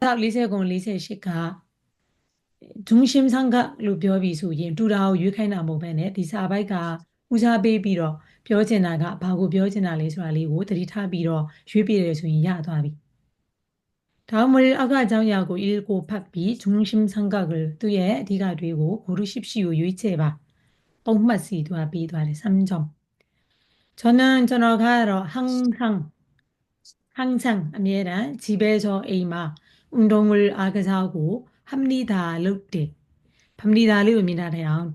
49 48ကဂျုံရှင်းဆန်ကလို့ပြောပြီးဆိုရင်တူတာကိုရွေးခိုင်းတာမဟုတ်ဘဲနဲ့ဒီစာပိုက်ကဦးစားပေးပြီးတော့ပြောချင်တာကဘာကိုပြောချင်တာလဲဆိုတာလေးကိုသတိထားပြီးတော့ရွေးပြတယ်ဆိုရင်ရသွားပြီ다음을 아까 장야고 읽고 팍비 중심 삼각을 두의 디가 되고 고르십시오 유이체바 뽕맛이 두아 비두아래 3점 저는 전화가러 항상 항상 아미에란 집에서 에이마 운동을 아그사고 합니다 룩데 합니다 르미나래요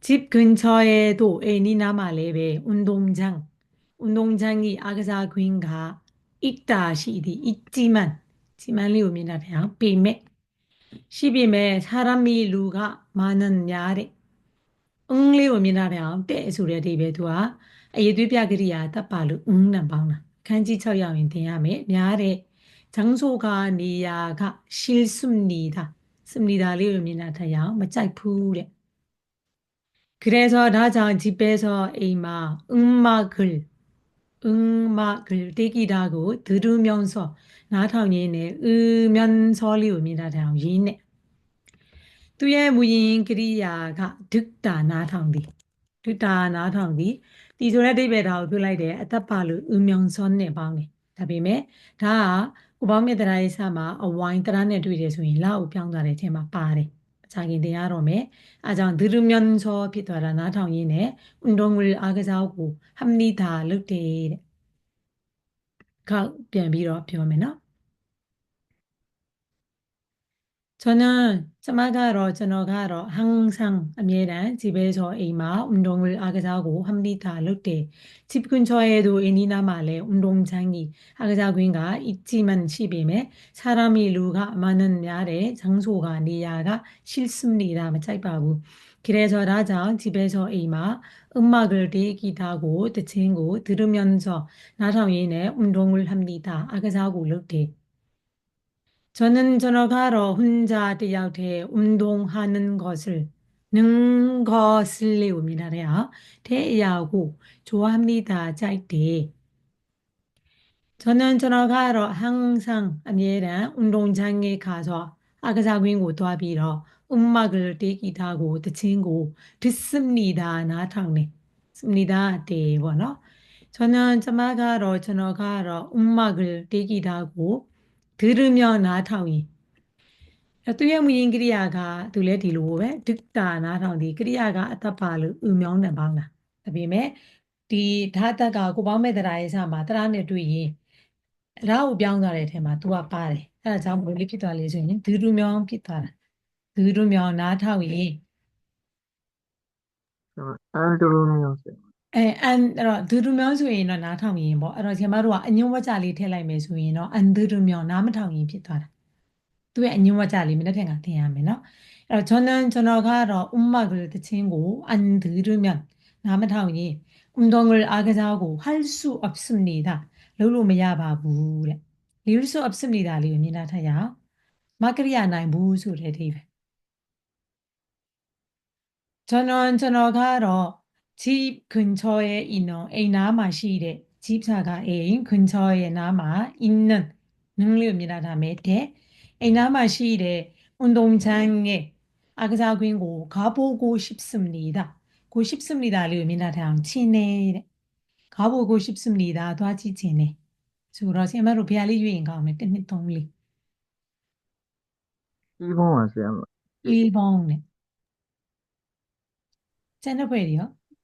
집 근처에도 애니 남아래베 운동장 운동장이 아그사 구인가 있다 시디 있지만 지만 리우 미나래요 비매 시비매 사람이 루가 많은 야래 응리우 미나래요 때 소리 대베 두아 အရေးသွေးပြကရိယာတပ်ပါလို့ဦးနံပေါင်းတာခန်းကြီး6ရောက်ရင်သင်ရမယ်များတဲ့ 장소가네야가 싫습니다 씁니다လေးကိုမြင်တာထက်ရအောင်မကြိုက်ဘူးတဲ့그래서다장 집에서အိမ်မှာ음악을 음악을 떼기다고 들으면서 나타오는 으면서လေးကိုမြင်တာထက်အောင်ရင်းနဲ့သူရဲ့မူရင်းကရိယာကဒုတာနားထောင်သည်ဒုတာနားထောင်သည်ဒီဆိုတဲ့အဓိပ္ပာယ်ဒါကိုပြောလိုက်တယ်အသက်ပါလို့ဥမြောင်စောနဲ့ပေါင်းတယ်ဒါပေမဲ့ဒါက ဥပောင်းမြတ်တရားရေးစာမှာအဝိုင်းတရားနဲ့တွေ့တယ်ဆိုရင်လောက်ပြောင်းသွားတဲ့အချိန်မှာပါတယ်အချာခင်တရားတော်မယ်အဲကြောင့်ဒုရမြန်စောဖြစ်သွားတာနားထောင်ရင်းနဲ့運動 will အားကစားကိုဟမ်နီတာလုပ်တယ်တဲ့ခောက်ပြန်ပြီးတော့ပြောမယ်နော် 저는 저마가로 저너가로 항상 아미에란 집에서 이마 운동을 아가자고 합니다. 롯데 집 근처에도 애니나 말에 운동장이 아가자구인가 있지만 집임에 사람이 루가 많은 야래 장소가 니야가 싫습니다. 짜이바부 그래서 라장 집에서 이마 음악을 대기하고 듣친구 들으면서 나성인의 운동을 합니다. 아가자고 롯데 저는 전화가러 혼자 대약에 운동하는 것을 는 것을 내용이라래요. 대야고 좋아합니다. 짤때 저는 전화가러 항상 아니라 운동장에 가서 아가사구인고 도와비러 음악을 대기하고 듣친고 듣습니다. 나탕네. 습니다. 대원어. 저는 전화가러 전화가러 음악을 대기하고 ဒုဒုမြောင်းနားထောင်ရင်အဲသူရဲ့မူရင်းကိရိယာကသူလည်းဒီလိုပဲဒုတာနားထောင်ဒီကိရိယာကအသက်ပါလို့ဥမြောင်းနဲ့ပေါင်းတာဒါပေမဲ့ဒီဓာတ်သက်ကကိုပေါင်းမဲ့တရားရေးစာမှာတရားနဲ့တွေ့ရင်ရာကိုပြောင်းသွားတဲ့အထက်မှာ तू ကပါတယ်အဲဒါကြောင့်ဘယ်လိုဖြစ်သွားလဲဆိုရင်ဒုဒုမြောင်းဖြစ်သွားတာဒုဒုမြောင်းနားထောင်ရင်အဲဒုဒုမြောင်းဆို အဲအန်အဲ့တော့ဒုရမြောင်းဆိုရင်တော့နားထောင်ရင်ပေါ့အဲ့တော့ကျွန်မတို့ကအညွန့်ဝကြလေးထည့်လိုက်မယ်ဆိုရင်တော့အန်ဒုရမြောင်းနားမထောင်ရင်ဖြစ်သွားတာသူရဲ့အညွန့်ဝကြလေးမနေ့ကသင်ရမယ်နော်အဲ့တော့저는저너가로음악을듣친고안들으면나만ထောင်ရင်운동을아게자고할수없습니다လုပ်လို့မရပါဘူးတဲ့리울수없습니다လေးကိုမြင်လာထရအောင်မကရိယာနိုင်ဘူးဆိုတဲ့အဓိပ္ပာယ်저는 저너가로 집 근처에 있는 에나마시레 집사가 애인 근처에 남아 있는 능력입니다. 다음에 대 에나마시레 운동장에 아그사귀고 가보고 싶습니다. 고 싶습니다. 류미나 당 친해 가보고 싶습니다. 도와지 친해 주로 세마로 비알리 유인가 오면 끝내 동리 일본 왔어요. 일본 네. 쟤네 보이요?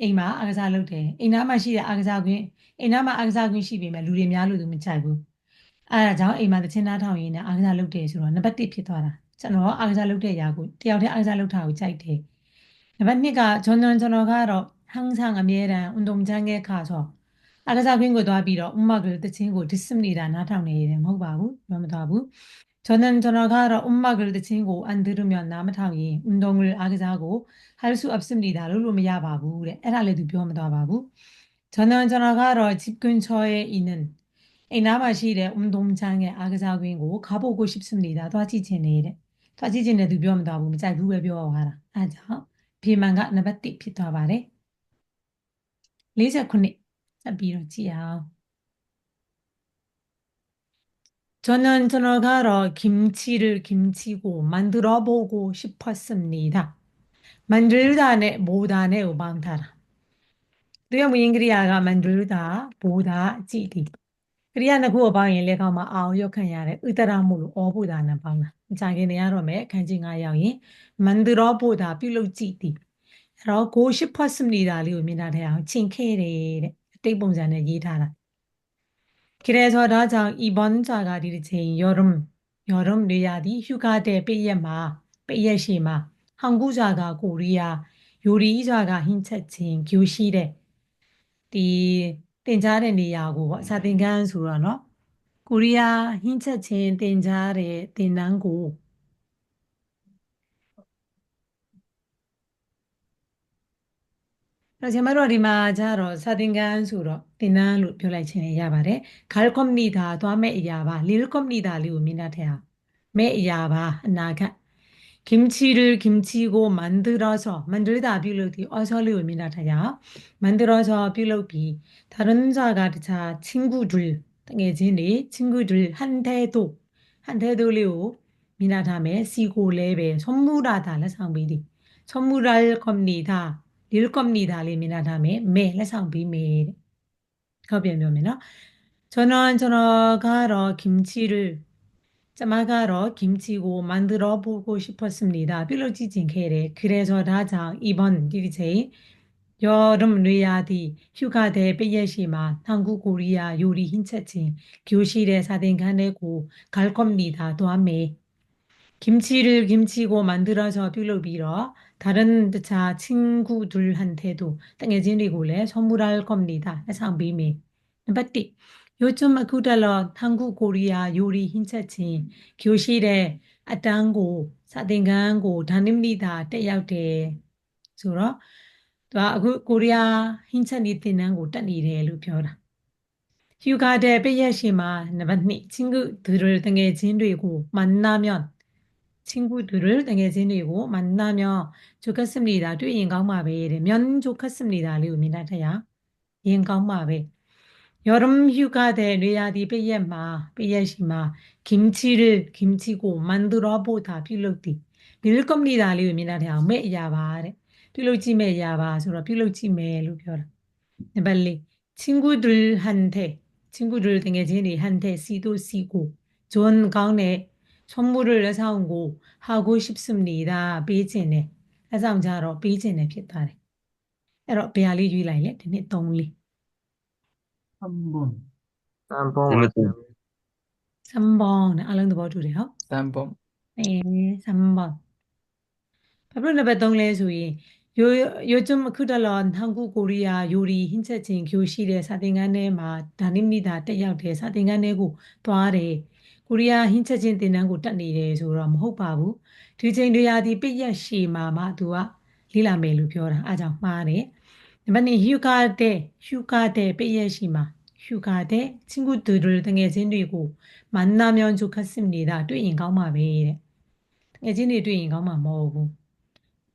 အိမ်မှာအားကစားလုပ်တယ်အိမ်သားမှာရှိတဲ့အားကစားကွင်းအိမ်သားမှာအားကစားကွင်းရှိပေမဲ့လူတွေများလို့သူမချိုက်ဘူးအဲဒါကြောင့်အိမ်မှာတချင်းသားထောင်ရင်းနဲ့အားကစားလုပ်တယ်ဆိုတော့နံပါတ်1ဖြစ်သွားတာကျွန်တော်အားကစားလုပ်တဲ့ຢာကိုတယောက်တည်းအားကစားလုပ်တာကိုကြိုက်တယ်နံပါတ်2ကဂျွန်ဂျွန်ကျွန်တော်ကတော့ဟန်းဆောင်အမြဲတမ်း운동ချမ်းခဲ့ခါဆိုအားကစားကွင်းကိုသွားပြီးတော့ဥမာကလေးတချင်းကို discipline နေတာနားထောင်နေရတယ်မဟုတ်ပါဘူးမမသွားဘူး 저는 전화가로 음악을 듣고 안 들으면 나무탕이 운동을 하고 할 수 없습니다. 룰루미야 바부 그래. 에라레도 비오면다 바부. 저는 전화가로 집 근처에 있는 에나마시의 운동장에 아그자고인고 가보고 싶습니다. 도와지지네. 도와지지네도 비오면다 바부. 잘 부에 비워와라. 아자. 비만가 나바띠 피터 바래. 49ဆက်ပြီးတော့ကြည့်အောင် 저는 전화가로 김치를 김치고 만들어 보고 싶었습니다. 만들다네 보다네 우방타라. 또요 뭐 잉그리아가 만들다 보다 지디. 그리야는 그거 방에 내가 막 아우 역한 야래 의다라물로 어보다는 방라. 자기네 야로매 간징아 양이 만들어 보다 빌로 지디. အဲ့တော့ကိုရှိဖွတ်စမနေတာလေးကိုမြင်တာတဲ့အောင်ချင်းခဲ့တယ်တဲ့အတိတ်ပုံစံနဲ့ရေးထားတာ 그래서 다장 이번 자가 디르체인 여름 여름 뇌야디 휴가 때 빼예마 빼예시마 한국자가 코리아 요리자가 힌ချက်ချင်း 교실에 ဒီတင်ကြားတဲ့နေရာကိုပေါ့စာသင်ခန်းဆိုတော့เนาะကိုရီးယားဟင်းချက်ချင်းတင်ကြားတဲ့သင်တန်းကို တော့ကျွန်မတို့ကဒီမှာကျတော့စာသင်ခန်းဆိုတော့သင်တန်းလို့ပြောလိုက်ခြင်းလည်းရပါတယ်။ဂါလ်ကွန်နီဒါသွားမဲ့အရာပါလီလ်ကွန်နီဒါလေးကိုမြင်တတ်တဲ့ဟာမဲ့အရာပါအနာဂတ်김치를김치고만들어서만들다ပြုလုပ်ဒီ어서လေးကိုမြင်တတ်တဲ့ဟာ만들어서ပြုလုပ်ပြီး다른자가တခြား친구들တကယ်ချင်းတွေ친구들한테도한테도လေးကိုမြင်တတ်ထားမယ်စီကိုလည်းပဲ선물하다လက်ဆောင်ပေးသည်선물할겁니다 리얼 겁니다. 리미나 다음에 매 해상 비매 거비하면요. 저는 저는 가러 김치를 자마가러 김치고 만들어 보고 싶었습니다. 빌로지진 케레 그래서 나장 이번 DJ 여름 뇌야디 휴가 대 빼예시마 한국 코리아 요리 힌차친 교실에 사댕간에 고갈 겁니다. 도함에 김치를 김치고 만들어서 빌로비러 다른 자 친구들한테도 땡해진리고래 선물할 겁니다. 해상비미. 맞디. 요즘 그달러 한국 코리아 요리 힌차친 교실에 아땅고 사댕간고 다닙니다. 때야우대. ဆိုတော့သူကအခုကိုရီးယားဟင်းချက်နေသင်တန်းကိုတက်နေတယ်လို့ပြောတာယူကာတဲ့ပြည့်ရက်ရှင်မှာနံပါတ်2ချင်းကူသူတို့တငယ်ချင်းတွေကိုမနာမြော့ 친구들을 등에 지니고 만나면 좋겠습니다. 뒤인 가마베 이러면 좋겠습니다. 리우미나타야. 인 가마베. 여름 휴가 대 뇌야디 베예마 베예시마 김치를 김치고 만들어 보다 빌럭디 빌겁니다. 리우미나타야. 메야바레. 빌럭지메 야바. 소라 빌럭지메 루벼라. 네발리 친구들한테 친구들 등에 지내한테 시도 시고 좋은 강내 선물을 사온고 하고 싶습니다. ပေးခြင်းနဲ့လက်ဆောင်ကြတော့ပေးခြင်းနဲ့ဖြစ်သွားတယ်။အဲ့တော့ဘယ်ဟာလေးရွေးလိုက်လဲဒီနေ့3လေး 3번 3번 네, 왔어요. 3번နဲ့အလုံးသဘောတူတယ်ဟုတ် 3번 အဲ3번 ဘာဖြစ်လို့နံပါတ်3လဲဆိုရင် 요요즘그달러 한국 코리아 요리 힌체친 교실에 사딩간에 마 다닙니다. တက်ရောက်တယ်စာသင်ခန်းထဲကိုသွားတယ်ကိုရီးယားဟင်းချက်ချင်းသင်တန်းကိုတက်နေတယ်ဆိုတော့မဟုတ်ပါဘူးဒီချိန်တွေရာဒီပြည့်ရက်ရှည်မှာမှသူကလေးလာမယ်လို့ပြောတာအားကြောင့်မှားတယ်နံပါတ်2ဟျူကာတဲ့ဟျူကာတဲ့ပြည့်ရက်ရှည်မှာဟျူကာတဲ့친구들을တငယ်ချင်းတွေကို만나면좋겠습니다တွေ့ရင်ကောင်းပါပဲတဲ့တငယ်ချင်းတွေတွေ့ရင်ကောင်းမှာမဟုတ်ဘူး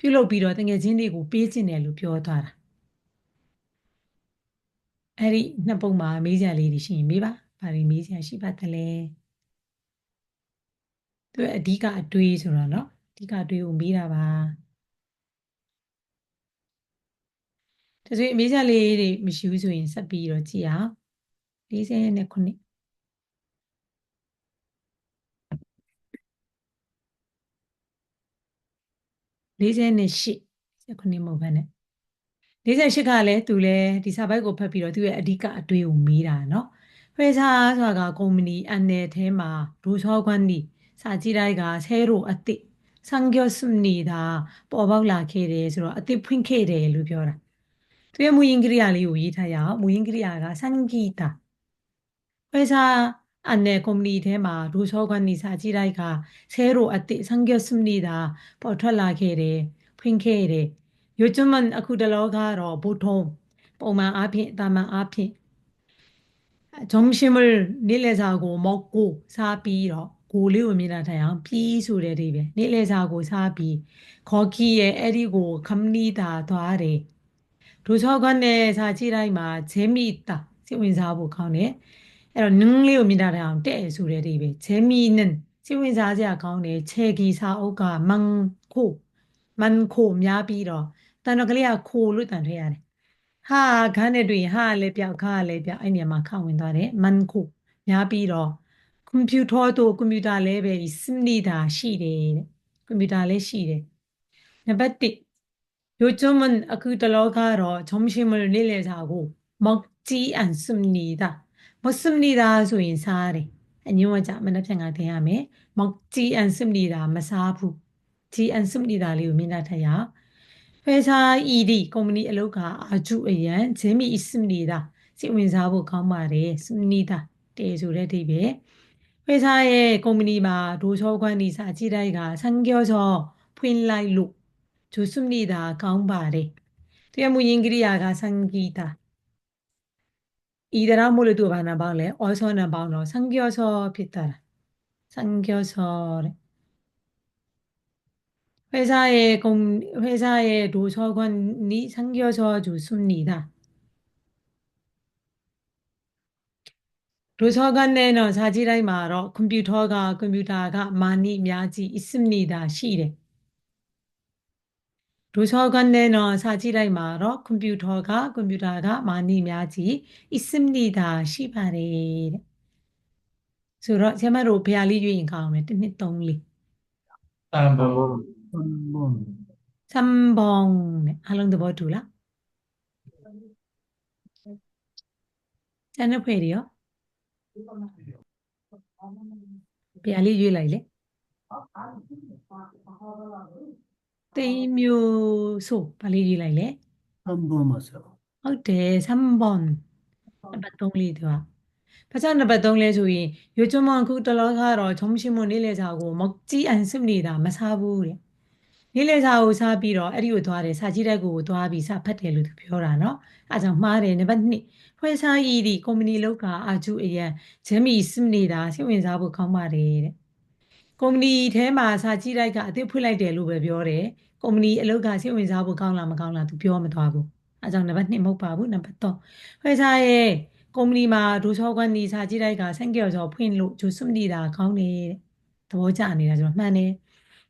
ပြုလုပ်ပြီးတော့တငယ်ချင်းတွေကိုပေးခြင်းတယ်လို့ပြောသွားတာအဲ့ဒီနှစ်ပုံမှာမေးကြလေးတွေရှိရင်မေးပါဘာတွေမေးစရာရှိပါသလဲသူအဓိကအတွေးဆိုတော့เนาะအဓိကအတွေးကိုမေးတာပါဒါဆိုရင်အမေးစရာလေးတွေမရှိဘူးဆိုရင်ဆက်ပြီးတော့ကြည့်အောင်49 48ခုနှစ်မဟုတ်ဘဲနဲ့48ကလည်းသူလည်းဒီစာပိုက်ကိုဖတ်ပြီးတော့သူရဲ့အဓိကအတွေ့ကိုမေးတာเนาะဖေးစားဆိုတာကကုမ္ပဏီအန်နယ်ထဲမှာဒိုချောခွန်းဒီစာကြည့်တိုက်ကဆဲရိုအစ်စ်ဆန်ကျော်စွနေတာပေါ်ပေါက်လာခဲ့တယ်ဆိုတော့အစ်စ်ဖွင့်ခဲ့တယ်လို့ပြောတာသူရဲ့မူရင်းကိရိယာလေးကိုရေးထားရအောင်မူရင်းကိရိယာကဆန်ဂီတာဖေးစား အန်နယ်ကုမ္ပဏီထဲမှာဒိုချောခွန်းဒီစာကြည့်တိုက်ကဆဲရိုအစ်စ်ဆန်ကျော်စွနေတာပေါ်ထွက်လာခဲ့တယ်ဖွင့်ခဲ့တယ် 요즘은 အခုတလောကတော့보통ပုံမှန်အားဖြင့်တာမန်အားဖြင့် 점심을 내려자고 먹고 사비로 고리를 미나타양 비 소리를 내려자고 사비 거기에 에리고 갑니다 더하래 도서관에 사지라이마 재미있다 시윈사보 가네 အဲ့တော့နင်းလေးကိုမြင်တာတောင်တဲ့ဆိုတဲ့ဒီပဲဂျဲမီနန်စိတ်ဝင်စားစရာကောင်းတယ်ချေကီစာအုပ်ကမန်ခိုမန်ခိုများပြီးတော့တန်တော်ကလေးကခိုလို့တန်ထွက်ရတယ်ဟာခန်းနဲ့တွေ့ရင်ဟာလည်းပြောက်ခါလည်းပြောက်အဲ့နေရာမှာခဝင်သွားတယ်မန်ခိုများပြီးတော့ကွန်ပျူတာတို့ကွန်ပျူတာလည်းပဲစနေတာရှိတယ်တဲ့ကွန်ပျူတာလည်းရှိတယ်နံပါတ်1 요즘은 그 들어가러 점심을 내려자고 먹지 않습니다. မစမနီတာဆိုရင်စားတယ်အညွှန်းကြမနှက်ဖြန်ကတင်ရမယ်မောက်ဂျီအန်စမနီတာမစားဘူးဂျီအန်စမနီတာလေးကိုမြင်တတ်ထရဖေစာ ED ကုမ္ပဏီအလုပ်ကအကျူအရန်ဂျင်းမီစမနီတာစိတ်ဝင်စားဖို့ကောင်းပါတယ်စမနီတာတေဆိုတဲ့အဓိပ္ပာယ်ဖေစာရဲ့ကုမ္ပဏီမှာဒိုချောခွန်းနီစာအကြည့်တိုက်ကဆန်ကျော်ချောဖွင့်လိုက်လို့ဂျူစမနီတာကောင်းပါတယ်တရားမူရင်းကိရိယာကဆန်ဂီတာ 이대나무를도 만나방래? 어서나 방로 삼겨서 피따라. 삼겨서 회사의 공 회사의 도서관이 삼겨서 좋습니다. 도서관에는 사지를 말어 컴퓨터가 컴퓨터가 많이 많이 있습니다. 시래 ဒိုချောကန်နေနော်စာကြည့်လိုက်မှာတော့ကွန်ပျူတာကကွန်ပျူတာကမာနီများကြီးအစ်စမနီတာရှိပါတယ်တဲ့ဆိုတော့ကျမတို့ဘုရားလေးရွေးရင်ကောင်းမယ်တစ်နှစ်သုံးလေးတန်ဘုံတန်ဘုံနဲ့အလုံးသဘောတူလားတန်နဲ့ဖွေရရောဘုရားလေးရွေးလိုက်လေ တိမ်မျိုးဆိုဘာလေးရွေးလိုက်လဲ 3번 하세요. ဟုတ်တယ်3번နံပါတ်3လေးသူကဘာကြောင့်နံပါတ်3လဲဆိုရင်요즘은အခုတလောကတော့ 점심을 내려자고 먹지 않습니다 မစားဘူးတဲ့နေ့လည်စာကိုစားပြီးတော့အဲ့ဒီကိုသွားတယ်စာကြည့်တဲ့ကိုသွားပြီးစာဖတ်တယ်လို့သူပြောတာเนาะအဲဒါကြောင့်မှားတယ်နံပါတ်2ဖွဲ့စားရည်ဒီကုမ္ပဏီလောက်ကအာကျူအရန်ဂျမ်မီစမနေတာစိတ်ဝင်စားဖို့ကောင်းပါတယ်တဲ့ ကုမ္ပဏီထဲမှာစာကြည့်တိုက်ကအသစ်ဖွင့်လိုက်တယ်လို့ပဲပြောတယ်ကုမ္ပဏီအလုပ်ကစိတ်ဝင်စားဖို့ကောင်းလားမကောင်းလားသူပြောမသွားဘူးအဲကြောင့်နံပါတ်2မဟုတ်ပါဘူးနံပါတ်3ဖွဲ့စားရဲ့ကုမ္ပဏီမှာဒိုချောကွန်ဒီစာကြည့်တိုက်ကဆန့်ကျော်ကျော်ဖွင့်လို့ဂျိုစွမနေတာကောင်းတယ်တဲ့သဘောကျနေတာကျွန်တော်မှန်တယ်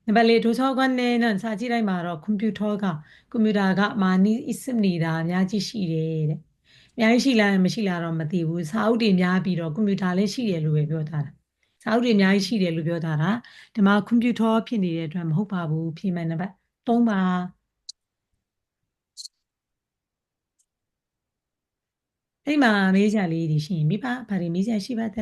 နံပါတ်4ဒိုချောကွန်နဲ့နော်စာကြည့်တိုင်းမှာတော့ကွန်ပျူတာကကွန်ပျူတာကမာနီအစ်စနေတာအများကြီးရှိတယ်တဲ့အများကြီးရှိလားမရှိလားတော့မသိဘူးစာအုပ်တွေများပြီးတော့ကွန်ပျူတာလည်းရှိတယ်လို့ပဲပြောထားတာ စာအုပ်တွေအများကြီးရှိတယ်လို့ပြောထားတာဒီမှာကွန်ပျူတာဖြစ်နေတဲ့အတွက်မဟုတ်ပါဘူးဖြေမှန်နံပါတ်3ပါအဲ့မှာမေးကြလေးတွေရှိရင်မိဘဘာတွေမေးကြရှိပါသ